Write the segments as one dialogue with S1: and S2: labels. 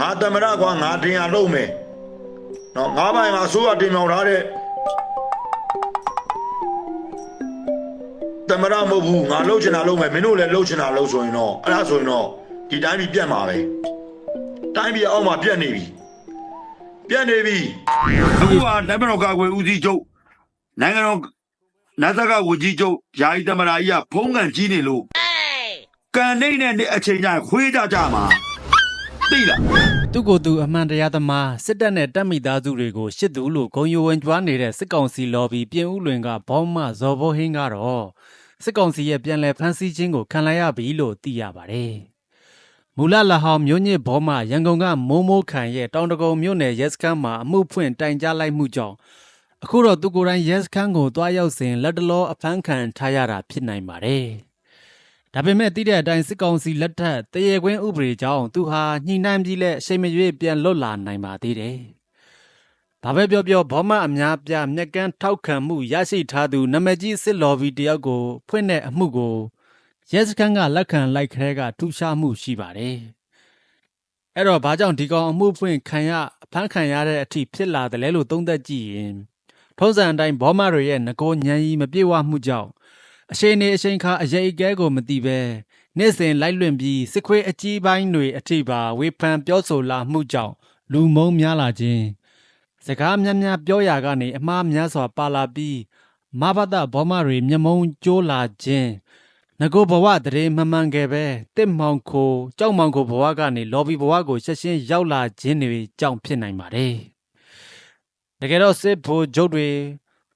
S1: ငါသမရကွာငါတင်ရလုံးမယ်နော်ငါပိုင်မှာအစိုးရတင်မြောင်ထားတဲ့သမရမဟုတ်ဘူးငါလှုပ်ချင်တာလှုပ်မယ်မင်းတို့လည်းလှုပ်ချင်တာလှုပ်ဆိုရင်တော့အဲ့ဒါဆိုရင်တော့ဒီတိုင်းပြည်ပြတ်မှာပဲတိုင်းပြည်အောက်မှာပြတ်နေပြီပြတ်နေပြီ
S2: အခုကလက်မတော်ကာကွယ်ဦးစီးချုပ်နိုင်ငံတော်နတ်သကဝကြီးချုပ်ယာယီတမရာကြီးကဖုံးကန်ကြီးနေလို့ကန်နေတဲ့အချိန်ကျရင်ခွေးကြကြမှာ သိလား
S3: သူကိုယ်သူအမှန်တရားသမားစစ်တပ်နဲ့တပ်မိသားစုတွေကိုရှစ်သူလို့ဂုံယိုဝင်ကြွားနေတဲ့စစ်ကောင်စီလော်ဘီပြင်ဦးလွင်ကဘောင်းမဇော်ဘိုဟင်းကတော့စစ်ကောင်စီရဲ့ပြန်လည်ဖမ်းဆီးခြင်းကိုခံလိုက်ရပြီလို့သိရပါတယ်။မူလလာဟောင်မြို့ညစ်ဘောမရန်ကုန်ကမိုးမိုးခံရဲ့တောင်တကုံမြို့နယ်ရဲစခန်းမှာအမှုဖွင့်တိုင်ကြားလိုက်မှုကြောင့်အခုတော့သူကိုယ်တိုင်ရဲစခန်းကိုတွားရောက်စဉ်လက်တလောအဖမ်းခံထားရတာဖြစ်နိုင်ပါတယ်။ ဒါပေမဲ့တိတဲ့အတိုင်းစစ်ကောင်စီလက်ထက်တရေခွင်းဥပဒေကြောင့်သူဟာညှိနှိုင်းပြီးလက်အချိန်မရွေးပြန်လွတ်လာနိုင်ပါသေးတယ်။ဒါပဲပြောပြောဘောမအများပြမြက်ကန်းထောက်ခံမှုရရှိထားသူနာမည်ကြီးစစ်လော်ဘီတယောက်ကိုဖွင့်တဲ့အမှုကိုရဲစခန်းကလက်ခံလိုက်ခဲကထူးခြားမှုရှိပါတယ်။အဲ့တော့ဘာကြောင့်ဒီကောင်အမှုဖွင့်ခံရအဖမ်းခံရတဲ့အထိဖြစ်လာတယ်လဲလို့သုံးသပ်ကြည့်ရင်ထုံးစံအတိုင်းဘောမတွေရဲ့ငကိုညံရီမပြေဝမှုကြောင့် အရှိန်နေအရှိန်ခါအရေးအကဲကိုမတိပဲနေ့စဉ်လိုက်လွင့်ပြီးစစ်ခွေးအကြီးပိုင်းတွေအထိပါဝေဖန်ပြောဆိုလာမှုကြောင့်လူမုံများလာခြင်းစကားများများပြောရာကနေအမှားများစွာပါလာပြီးမဘာသာဘောမတွေမျက်မုံကျိုးလာခြင်းငကိုဘဝတရေမမှန်ခဲ့ပဲတစ်မောင်ခိုကြောက်မောင်ခိုဘဝကနေလော်ဘီဘဝကိုရှက်ရှင်းရောက်လာခြင်းတွေကြောင့်ဖြစ်နိုင်ပါတယ်တကယ်တော့စစ်ဖို့ဂျုတ်တွေ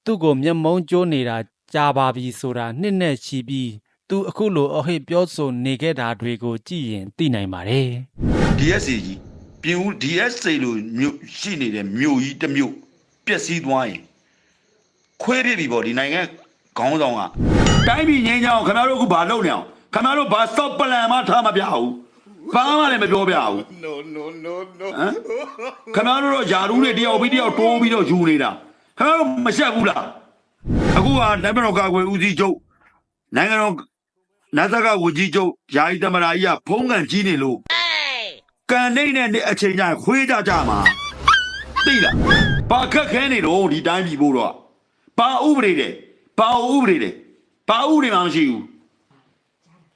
S3: သူ့ကိုမျက်မုံကျိုးနေတာ ကြာပါပြီဆိုတာနှစ်နဲ့ချီပြီးသူအခုလိုအဟိတ်ပြောဆိုနေခဲ့တာတွေကိုကြည့်ရင်သိနိုင်ပါတယ်
S2: DSA ကြီးပြင်ဦး DSA လို့မြို့ရှိနေတဲ့မြို့ကြီးတစ်မြို့ပျက်စီးသွားရင်ခွေးပြစ်ပြီပေါ့ဒီနိုင်ငံခေါင်းဆောင်ကတိုင်းပြည်ငင်းချအောင်ခင်ဗျားတို့ကဘာလုပ်နေအောင်ခင်ဗျားတို့ဘာစော့ပလန်မှထားမပြဘူးဘာမှလည်းမပြောပြဘူး
S4: No, no, no, no.
S2: ဟမ်ခင်ဗျားတို့တော့ယာရုတွေတယောက်ပြီးတယောက်တိုးပြီးတော့ယူနေတာခင်ဗျားတို့မရှက်ဘူးလား အခုကလက်မတော်ကာကွယ်ဦးစီးချုပ်နိုင်ငံတော်နတ်သကဝကြီးချုပ်ယာယီတမရာကြီးကဖုံးကန်ကြီးနေလို့ကန်နေတဲ့အချိန်ကျရင်ခွေးကြကြမှာသိလားဘာခက်ခဲနေတော့ဒီတိုင်းပြည်ဖို့တော့ဘာဥပဒေတဲ့ဘာဥပဒေတဲ့ဘာဥပဒေမှမရှိဘူး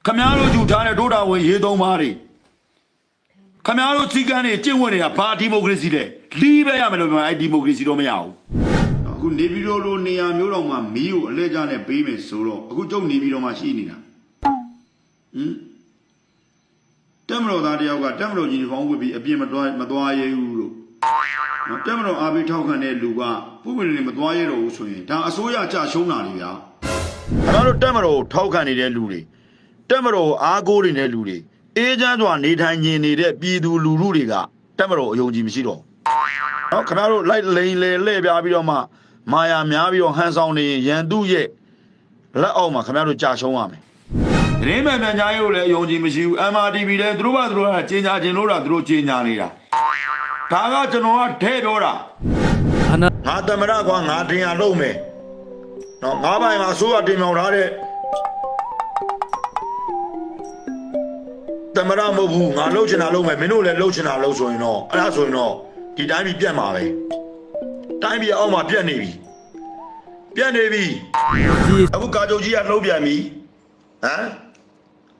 S2: ခမားတို့ယူထားတဲ့ဒုတာဝင်ရေးသုံးပါးတွေခမားတို့စီကန်းတွေကျင့်ဝတ်နေတာဘာဒီမိုကရေစီလဲလီးပဲရမယ်လို့ပြောအဲ့ဒီမိုကရေစီတော့မရဘူး အခုနေပြည်တော်လိုနေရာမျိုးတော်မှာမီးကိုအလဲကျနဲ့ပေးမယ်ဆိုတော့အခုကျုပ်နေပြည်တော်မှာရှိနေတာဟင်တက်မတော်သားတယောက်ကတက်မတော်ကြီးဖောင်းဝတ်ပြီးအပြင်းမသွားမသွားရဲဘူးလို့နော်တက်မတော်အားပေးထောက်ခံတဲ့လူကပုံမှန်နေမသွားရဲတော့ဘူးဆိုရင်ဒါအစိုးရကြရှုံးတာလေဗျာ
S1: ကျွန်တော်တို့တက်မတော်ကိုထောက်ခံနေတဲ့လူတွေတက်မတော်ကိုအားကိုးနေတဲ့လူတွေအေးချမ်းစွာနေထိုင်နေနေတဲ့ပြည်သူလူထုတွေကတက်မတော်အယုံကြည်မရှိတော့ဘူးနော်ခင်ဗျားတို့လိုက်လိန်လေလှည့်ပြားပြီးတော့မှ မာယာများပြီးတော့ဟန်ဆောင်နေရင်ရန်သူရဲ့လက်အောက်မှာခင်ဗျားတို့ကြာရှုံးရမယ်။
S2: ရင်းမှန်ပြန်ကြားရေးကိုလည်းယုံကြည်မရှိဘူး။ MRTV လည်းသူတို့ဘာသူတို့ကကျင်ညာကျင်လို့တာသူတို့ကျင်ညာနေတာ။ဒါကကျွန်တော်ကထဲပြောတာ
S3: အာနာ
S1: ငါသမရကွာငါတင်ရလုံးမယ်နော်ငါပိုင်မှာအစိုးရတင်မြောင်ထားတဲ့သမရမဟုတ်ဘူးငါလှုပ်ချင်တာလှုပ်မယ်မင်းတို့လည်းလှုပ်ချင်တာလှုပ်ဆိုရင်တော့အဲ့ဒါဆိုရင်တော့ဒီတိုင်းပြည်ပြတ်မှာပဲ တိုင်းပြည်အောက်မှာပြတ်နေပြီပြတ်နေပြီ
S3: ကြီး
S1: အခုကာကြုတ်ကြီးကလှုပ်ပြန်ပြီဟမ်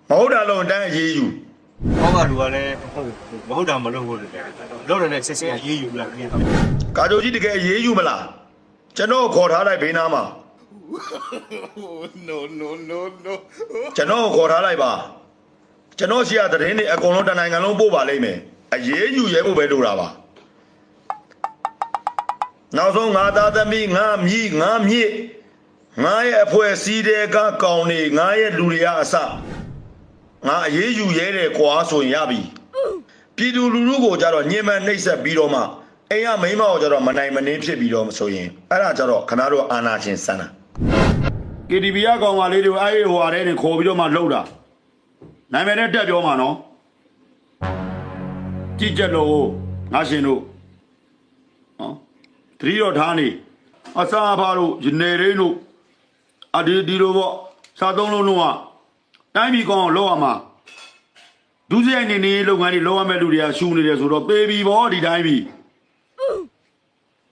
S1: မဟုတ်တာလုံးတိုင်းအေးယူ
S5: ဟောကလူကလည်းမဟုတ်တာမလုပ်ဘူးလေလုပ်တယ်နဲ့ဆက်ဆက်အေးယူလာပြင်
S1: ကာကြုတ်ကြီးတကယ်အေးယူမလားကျွန်တော်ခေါ်ထားလိုက်ဘေးနားမှာ
S4: No, no, no, no.
S1: ကျွန်တော်ကိုခေါ်ထားလိုက်ပါကျွန်တော်ရှိရတဲ့င်းတွေအကုန်လုံးတနိုင်ငံလုံးပို့ပါလိမ့်မယ်အရေးယူရဲဖို့ပဲလိုတာပါ နောက်ဆုံးငါသားသမီးငါမြည်ငါမြစ်ငါရဲ့အဖွဲစီးတဲ့ကကောင်းနေငါရဲ့လူတွေကအစငါအရေးယူရဲတယ်ကွာဆိုရင်ရပြီပြည်သူလူထုကိုကြတော့ညင်မှန်နှိပ်ဆက်ပြီးတော့မှအိမ်ကမိန်းမကိုကြတော့မနိုင်မနှင်းဖြစ်ပြီးတော့မဆိုရင်အဲ့ဒါကြတော့ခဏတို့အာနာချင်းစမ်းတာ။
S2: KTV ကကောင်မလေးတွေအဲ့ဒီဟိုဟာတဲ့ခေါ်ပြီးတော့မှလှုပ်တာ။နာမည်နဲ့တက်ပြောမှာနော်။ကြည့်ချက်လို့ငါရှင်တို့နော် တတိတော်ထားနေအစာဖားတို့ရနေရင်းတို့အဒီဒီလိုပေါ့စားသုံးလုံးလုံးကတိုင်းပြည်ကောင်းအောင်လုပ်ရမှာဒုစရိုက်နေနေလုပ်ငန်းတွေလုပ်ရမဲ့လူတွေကရှူနေတယ်ဆိုတော့သေပြီဗောဒီတိုင်းပြီ